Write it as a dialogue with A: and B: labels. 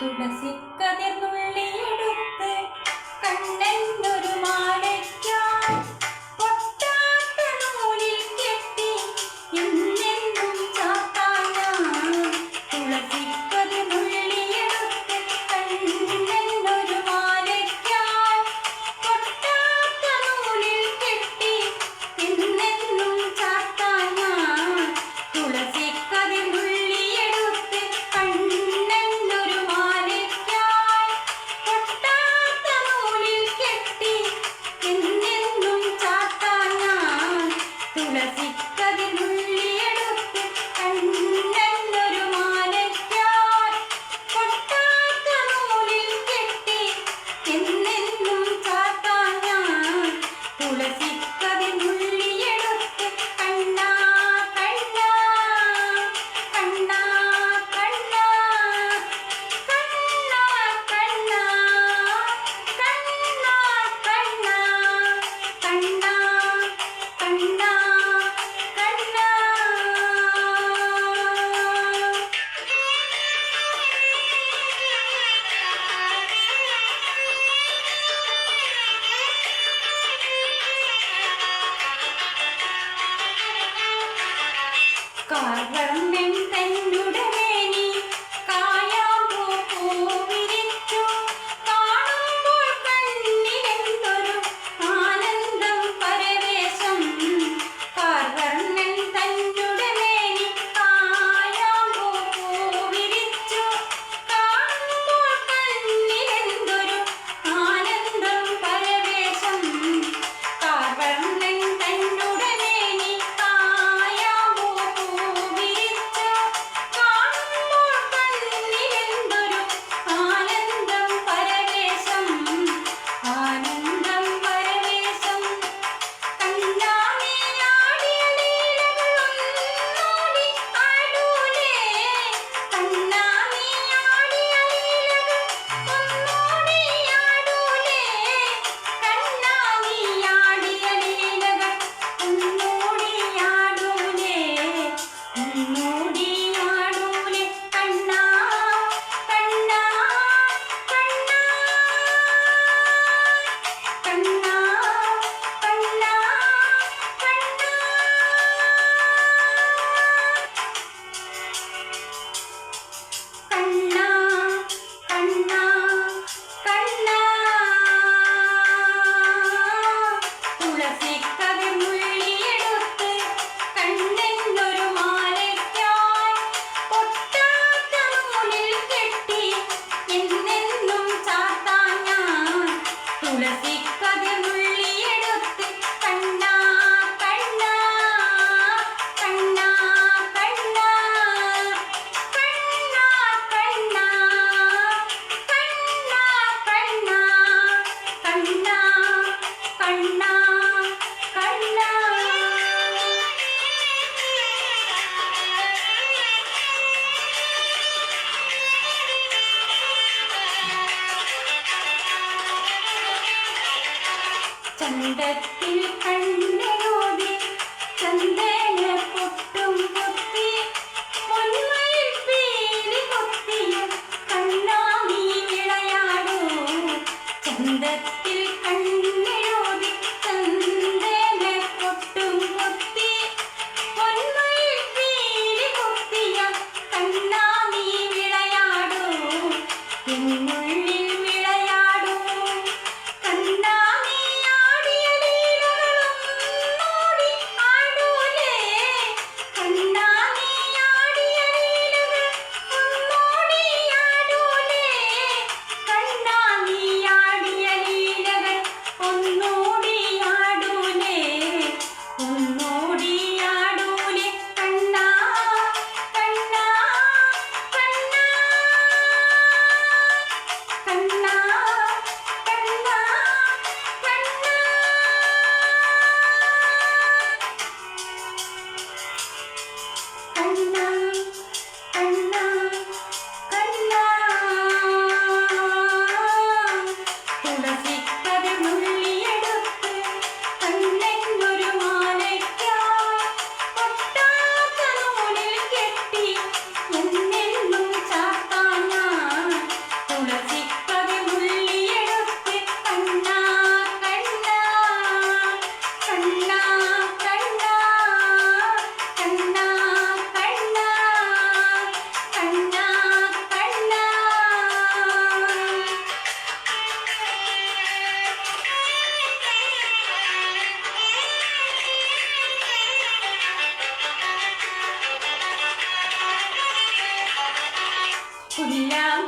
A: തുളസിക്കതിർന്നുള്ളിയെടുത്ത് കണ്ണൻ ഒരു മാല കണ്ടത്തിൽ കണ്ണയോതി ചന്ദന പൊട്ടും കൊത്തി പൊന്മയിൽ പേര് കൊത്തിയ കണ്ണാമി വിളയാടോ ചന്തത്തിൽ കണ്ണയോതി ചന്ദന പൊട്ടും കൊത്തി പൊന്മയിൽ പേര് കൊത്തിയ കണ്ണാമി വിളയാടോ 你呀